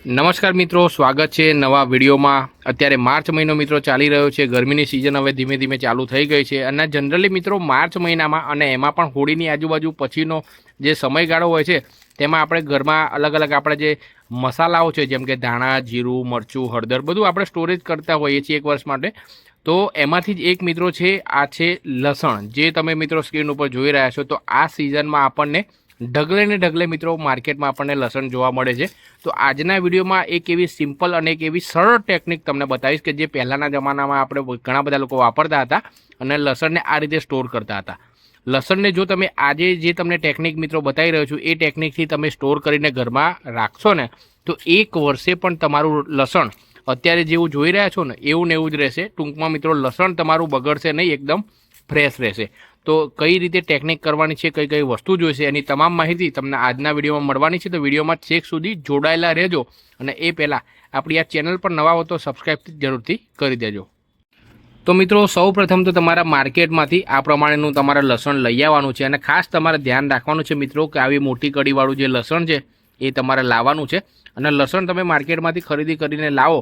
નમસ્કાર મિત્રો, સ્વાગત છે નવા વિડીયોમાં. અત્યારે માર્ચ મહિનો મિત્રો ચાલી રહ્યો છે. ગરમીની સિઝન હવે ધીમે ધીમે ચાલુ થઈ ગઈ છે. અને જનરલી મિત્રો માર્ચ મહિનામાં અને એમાં પણ હોળીની આજુબાજુ પછીનો જે સમયગાળો હોય છે, તેમાં આપણે ઘરમાં અલગ અલગ આપણે જે મસાલાઓ છે, જેમ કે ધાણા, જીરું, મરચું, હળદર, બધું આપણે સ્ટોરેજ કરતા હોઈએ છીએ એક વર્ષ માટે. તો એમાંથી જ એક મિત્રો છે, આ છે લસણ. જે તમે મિત્રો સ્ક્રીન ઉપર જોઈ રહ્યા છો, તો આ સિઝનમાં આપણને ઢગલે ને ઢગલે મિત્રો માર્કેટમાં આપણને લસણ જોવા મળે છે. તો આજના વિડીયોમાં એક એવી સિમ્પલ અને એક એવી સરળ ટેકનિક તમને બતાવીશ કે જે પહેલાંના જમાનામાં આપણે ઘણા બધા લોકો વાપરતા હતા અને લસણને આ રીતે સ્ટોર કરતા હતા. લસણને જો તમે આજે જે તમને ટેકનિક મિત્રો બતાવી રહ્યો છું, એ ટેકનિકથી તમે સ્ટોર કરીને ઘરમાં રાખશો ને, તો એક વર્ષે પણ તમારું લસણ અત્યારે જેવું જોઈ રહ્યા છો ને, એવું ને એવું જ રહેશે. ટૂંકમાં મિત્રો, લસણ તમારું બગડશે નહીં, એકદમ ફ્રેશ રહેશે. તો કઈ રીતે ટેકનિક કરવાની છે, કઈ કઈ વસ્તુ જોઈશે, એની તમામ માહિતી તમને આજના વિડીયોમાં મળવાની છે. તો વિડીયોમાં છેક સુધી જોડાયેલા રહેજો અને એ પહેલાં આપણી આ ચેનલ પર નવા હો તો જરૂરથી કરી દેજો. તો મિત્રો સૌ પ્રથમ તો તમારા માર્કેટમાંથી આ પ્રમાણેનું તમારે લસણ લઈ આવવાનું છે અને ખાસ તમારે ધ્યાન રાખવાનું છે મિત્રો કે આવી મોટી કડીવાળું જે લસણ છે, એ તમારે લાવવાનું છે. અને લસણ તમે માર્કેટમાંથી ખરીદી કરીને લાવો,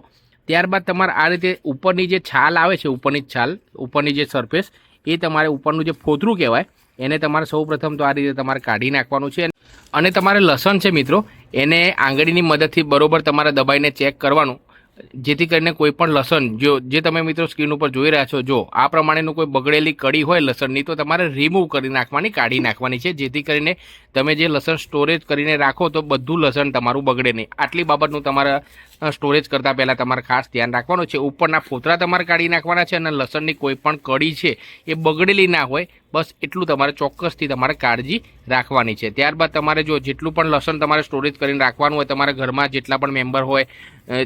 ત્યારબાદ તમારે આ રીતે ઉપરની જે છાલ આવે છે, ઉપરની છાલ, ઉપરની જે સરફેસ એ તમારે ઉપરનું જે ફોતરું કહેવાય, એને તમારે સૌપ્રથમ તો આ રીતે તમારે કાઢી નાખવાનું છે. અને તમારે લસણ છે મિત્રો, એને આંગળીની મદદથી બરોબર તમારે દબાઈને ચેક કરવાનું. જેથી કરીને કોઈ પણ લસણ, જો, જે તમે મિત્રો સ્ક્રીન ઉપર જોઈ રહ્યા છો, જો, આ પ્રમાણેનું કોઈ બગડેલી કડી હોય લસણની, તો તમારે રિમૂવ કરી નાખવાની, કાઢી નાખવાની છે. જેથી કરીને તમે જે લસણ સ્ટોરેજ કરીને રાખો તો બધું લસણ તમારું બગડે નહીં. આટલી બાબતનું તમારે સ્ટોરેજ કરતાં પહેલાં તમારે ખાસ ધ્યાન રાખવાનું છે. ઉપરના ફોતરા તમારે કાઢી નાખવાના છે અને લસણની કોઈ પણ કડી છે એ બગડેલી ના હોય, બસ એટલું તમારે ચોક્કસથી તમારે કાળજી રાખવાની છે. ત્યારબાદ તમારે જો જેટલું પણ લસણ તમારે સ્ટોરેજ કરીને રાખવાનું હોય, તમારા ઘરમાં જેટલા પણ મેમ્બર હોય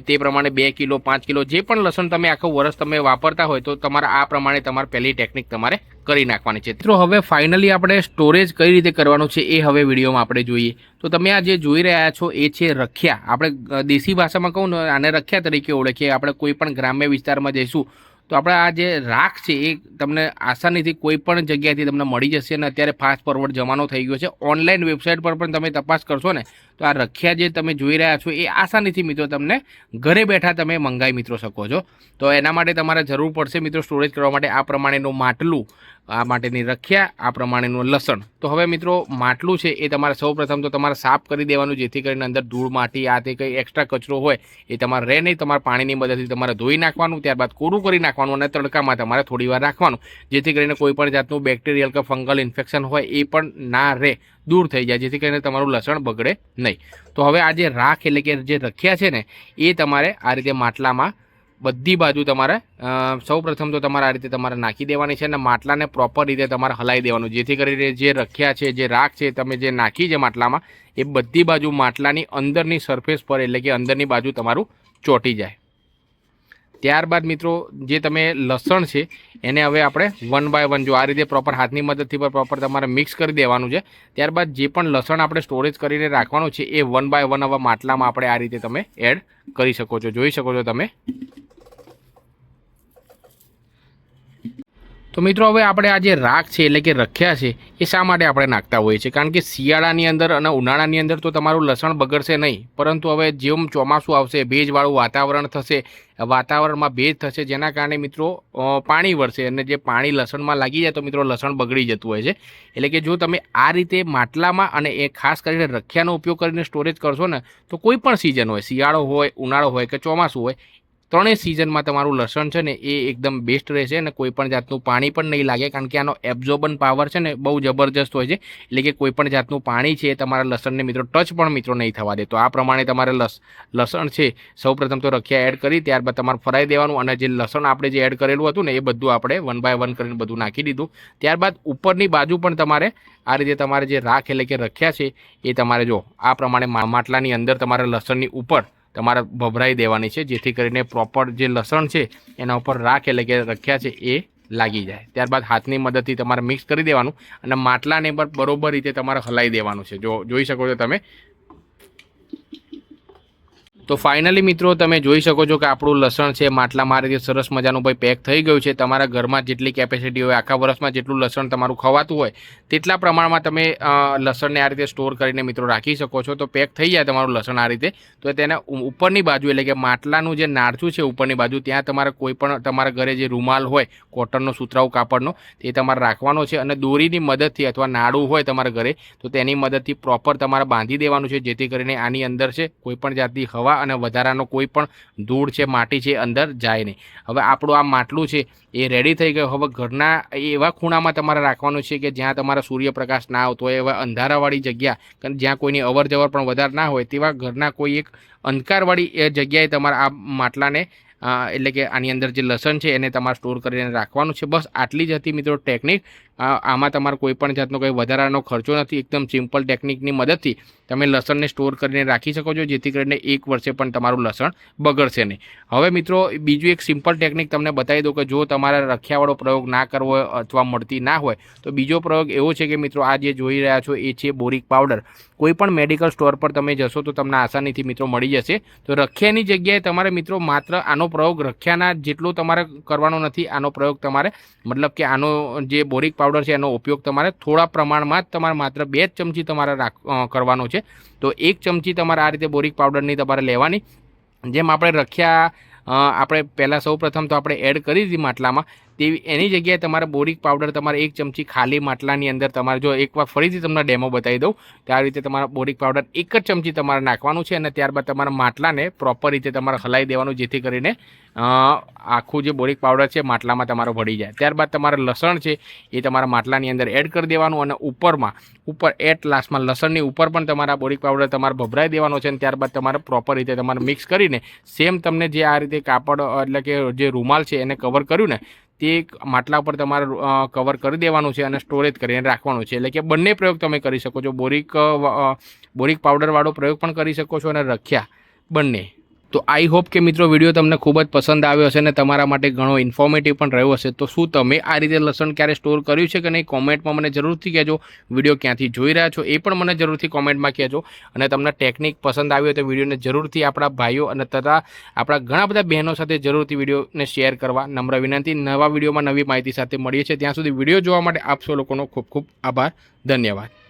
તે પ્રમાણે બે કિલો, પાંચ કિલો, જે પણ લસણ તમે આખું વર્ષ તમે વાપરતા હોય તો તમારે આ પ્રમાણે તમારે પહેલી ટેકનિક તમારે કરી નાખવાની છે. મિત્રો, હવે ફાઇનલી આપણે સ્ટોરેજ કઈ રીતે કરવાનું છે એ હવે વિડીયોમાં આપણે જોઈએ. તો તમે આ જે જોઈ રહ્યા છો એ છે રખિયા. આપણે દેશી ભાષામાં કહું ને, આને રખિયા તરીકે ઓળખીએ. આપણે કોઈ પણ ગ્રામ્ય વિસ્તારમાં જઈશું તો આપણે આ જે રાખ છે એ તમને આસાનીથી કોઈ પણ જગ્યાએથી તમને મળી જશે અને અત્યારે ફાસ્ટ ફોરવર્ડ જમાનો થઈ ગયો છે. ઓનલાઈન વેબસાઇટ પર પણ તમે તપાસ કરશો ને, તો આ રખિયા જે તમે જોઈ રહ્યા છો એ આસાનીથી મિત્રો તમને ઘરે બેઠા તમે મંગાવી મિત્રો શકો છો. તો એના માટે તમારે જરૂર પડશે મિત્રો સ્ટોરેજ કરવા માટે આ પ્રમાણેનું માટલું આ માટેની રખ્યા, આ પ્રમાણેનું લસણ. તો હવે મિત્રો, માટલું છે એ તમારે સૌપ્રથમ તો તમારે સાફ કરી દેવાનું, જેથી કરીને અંદર ધૂળ, માટી, આ તે કંઈ એક્સ્ટ્રા કચરો હોય, એ તમારે રહે નહીં. તમારે પાણીની મદદથી તમારે ધોઈ નાખવાનું, ત્યારબાદ કોરું કરી નાખવાનું અને તડકામાં તમારે થોડી વાર રાખવાનું, જેથી કરીને કોઈપણ જાતનું બેક્ટેરિયલ કે ફંગલ ઇન્ફેક્શન હોય એ પણ ના રહે, દૂર થઈ જાય, જેથી કરીને તમારું લસણ બગડે નહીં. તો હવે આ જે રાખ એટલે કે જે રખ્યા છે ને, એ તમારે આ રીતે માટલામાં બધી બાજુ તમારે સૌ પ્રથમ તો તમારે આ રીતે તમારે નાખી દેવાની છે અને માટલાને પ્રોપર રીતે તમારે હલાવી દેવાનું. જેથી કરીને જે રખ્યા છે, જે રાખ છે, તમે જે નાખી છે માટલામાં, એ બધી બાજુ માટલાની અંદરની સરફેસ પર, એટલે કે અંદરની બાજુ તમારું ચોંટી જાય. ત્યારબાદ મિત્રો, જે તમે લસણ છે, એને હવે આપણે વન બાય વન જો આ રીતે પ્રોપર હાથની મદદથી પણ પ્રોપર તમારે મિક્સ કરી દેવાનું છે. ત્યારબાદ જે પણ લસણ આપણે સ્ટોરેજ કરીને રાખવાનું છે, એ વન બાય વન હવે માટલામાં આપણે આ રીતે તમે એડ કરી શકો છો, જોઈ શકો છો તમે. તો મિત્રો, હવે આપણે આ જે રાખ છે, એટલે કે રખ્યા છે, એ શા માટે આપણે નાખતા હોઈએ છીએ? કારણ કે શિયાળાની અંદર અને ઉનાળાની અંદર તો તમારું લસણ બગડશે નહીં. પરંતુ હવે જેમ ચોમાસું આવશે, ભેજવાળું વાતાવરણ થશે, વાતાવરણમાં ભેજ થશે, જેના કારણે મિત્રો પાણી વરસે અને જે પાણી લસણમાં લાગી જાય તો મિત્રો લસણ બગડી જતું હોય છે. એટલે કે જો તમે આ રીતે માટલામાં અને એ ખાસ કરીને રખિયાનો ઉપયોગ કરીને સ્ટોરેજ કરશો ને, તો કોઈ પણ સિઝન હોય, શિયાળો હોય, ઉનાળો હોય કે ચોમાસું હોય ત્રણેય સિઝનમાં તમારું લસણ છે ને એ એકદમ બેસ્ટ રહેશે અને કોઈપણ જાતનું પાણી પણ નહીં લાગે, કારણ કે આનો એબ્ઝોર્બન પાવર છે ને બહુ જબરજસ્ત હોય છે. એટલે કે કોઈપણ જાતનું પાણી છે એ તમારા લસણને મિત્રો ટચ પણ મિત્રો નહીં થવા દે. તો આ પ્રમાણે તમારે લસ, લસણ છે, સૌપ્રથમ તો રખિયા એડ કરી, ત્યારબાદ તમારે ફરાઈ દેવાનું અને જે લસણ આપણે જે એડ કરેલું હતું ને એ બધું આપણે વન બાય વન કરીને બધું નાખી દીધું. ત્યારબાદ ઉપરની બાજુ પણ તમારે આ રીતે તમારે જે રાખ એટલે કે રખ્યા છે એ તમારે જો, આ પ્રમાણે માટલાની અંદર તમારે લસણની ઉપર તમારે ભભરાઈ દેવાની છે, જેથી કરીને પ્રોપર જે લસણ છે, એના ઉપર રાખ એટલે કે રખ્યા છે, એ લાગી જાય. ત્યારબાદ હાથની મદદથી તમારે મિક્સ કરી દેવાનું અને માટલાને પણ બરોબર રીતે તમારે હલાવી દેવાનું છે. જો, જોઈ શકો છો તમે? તો ફાઇનલી મિત્રો, તમે જોઈ શકો છો કે આપણું લસણ છે, માટલા મારે રીતે સરસ મજાનું ભાઈ પેક થઈ ગયું છે. તમારા ઘરમાં જેટલી કેપેસિટી હોય, આખા વર્ષમાં જેટલું લસણ તમારું ખવાતું હોય, તેટલા પ્રમાણમાં તમે લસણને આ રીતે સ્ટોર કરીને મિત્રો રાખી શકો છો. તો પેક થઈ જાય તમારું લસણ આ રીતે. તો તેના ઉપરની બાજુ એટલે કે માટલાનું જે નારચું છે ઉપરની બાજુ, ત્યાં તમારે કોઈ પણ તમારા ઘરે જે રૂમાલ હોય કોટનનો સુતરાઉ, કાપડનો, તે તમારે રાખવાનો છે અને દોરીની મદદથી અથવા નાડું હોય તમારા ઘરે, તો તેની મદદથી પ્રોપર તમારે બાંધી દેવાનું છે, જેથી કરીને આની અંદર છે કોઈ પણ જાતની હવા અને વધારાનો કોઈ પણ ધૂળ છે, માટી છે, અંદર જાય નહીં. હવે આપણું આ માટલું છે, એ રેડી થઈ ગયું. હવે ઘરના એવા ખૂણામાં તમારે રાખવાનું છે કે જ્યાં તમારા સૂર્યપ્રકાશ ના આવતો હોય, એવા અંધારાવાળી જગ્યા જ્યાં કોઈની અવર જવર પણ વધારે ના હોય, તેવા ઘરના કોઈ એક અંધકારવાળી એ જગ્યાએ તમારે આ માટલાને એટલે કે આની અંદર જે લસણ છે એને તમારે સ્ટોર કરીને રાખવાનું છે. બસ આટલી જ હતી મિત્રો ટેકનિક આમાં તમારે કોઈપણ જાતનો કોઈ વધારાનો ખર્ચો નથી. એકદમ સિમ્પલ ટેકનિકની મદદથી તમે લસણને સ્ટોર કરીને રાખી શકો છો, જેથી કરીને એક વર્ષે પણ તમારું લસણ બગડશે નહીં. હવે મિત્રો, બીજું એક સિમ્પલ ટેકનિક તમને બતાવી દઉં કે જો તમારે રખિયાવાળો પ્રયોગ ના કરવો અથવા મળતી ના હોય, તો બીજો પ્રયોગ એવો છે કે મિત્રો, આ જે જોઈ રહ્યા છો એ છે બોરિક પાવડર. કોઈ પણ મેડિકલ સ્ટોર પર તમે જશો તો તમને આસાનીથી મિત્રો મળી જશે. તો રખિયાની જગ્યાએ તમારે મિત્રો માત્ર આનો પ્રયોગ રખિયાના જેટલો તમારે કરવાનો નથી, આનો પ્રયોગ તમારે મતલબ કે આનો જે બોરિક પાવડર છે એનો ઉપયોગ તમારે થોડા પ્રમાણમાં જ તમારે માત્ર બે જ ચમચી તમારે રાખ કરવાનો છે. તો એક ચમચી તમારે આ રીતે બોરિક પાવડરની તમારે લેવાની. જેમ આપણે રખ્યા આપણે પહેલાં સૌ પ્રથમ તો આપણે એડ કરી દીધી માટલામાં. તેવી એની જગ્યાએ તમારે બોરિક પાવડર, તમારે એક ચમચી ખાલી માટલાની અંદર તમારે જો એકવાર ફરીથી તમને ડેમો બતાવી દઉં, તો આ રીતે તમારા બોરિક પાવડર એક જ ચમચી તમારે નાખવાનું છે અને ત્યારબાદ તમારા માટલાને પ્રોપર રીતે તમારે હલાવી દેવાનું, જેથી કરીને આખું જે બોરિક પાવડર છે માટલામાં તમારો ભળી જાય. ત્યારબાદ તમારે લસણ છે એ તમારા માટલાની અંદર એડ કરી દેવાનું અને ઉપરમાં, ઉપર એટ લાસ્ટમાં લસણની ઉપર પણ તમારા બોરિક પાવડર તમારે ભભરાઈ દેવાનો છે અને ત્યારબાદ તમારે પ્રોપર રીતે તમારે મિક્સ કરીને સેમ તમને જે આ રીતે કાપડ એટલે કે જે રૂમાલ છે એને કવર કર્યું ને તે માટલા પર તમારે કવર કરી દેવાનું છે અને સ્ટોરેજ કરીને રાખવાનું છે. એટલે કે બંને પ્રયોગ તમે કરી શકો છો. બોરિક બોરિક પાવડરવાળો પ્રયોગ પણ કરી શકો છો અને રખ્યા બંને. તો આઈ હોપ કે મિત્રો વીડિયો તમને ખૂબ જ પસંદ આવ્યો હશે અને તમારા માટે ઘણો ઇન્ફોર્મેટિવ પણ રહ્યો હશે. તો શું તમે આ રીતે લસણ ક્યારે સ્ટોર કર્યું છે કે નહીં? કોમેન્ટમાં મને જરૂરથી કહેજો. વીડિયો ક્યાંથી જોઈ રહ્યા છો એ પણ મને જરૂરથી કોમેન્ટમાં કહેજો. અને તમને ટેકનિક પસંદ આવ્યો તો વિડીયોને જરૂરથી આપણા ભાઈઓ અને તથા આપણા ઘણા બધા બહેનો સાથે જરૂરથી વિડીયોને શેર કરવા નમ્ર વિનંતી. નવા વિડીયોમાં નવી માહિતી સાથે મળીએ છીએ. ત્યાં સુધી વીડિયો જોવા માટે આપશો લોકોનો ખૂબ ખૂબ આભાર. ધન્યવાદ.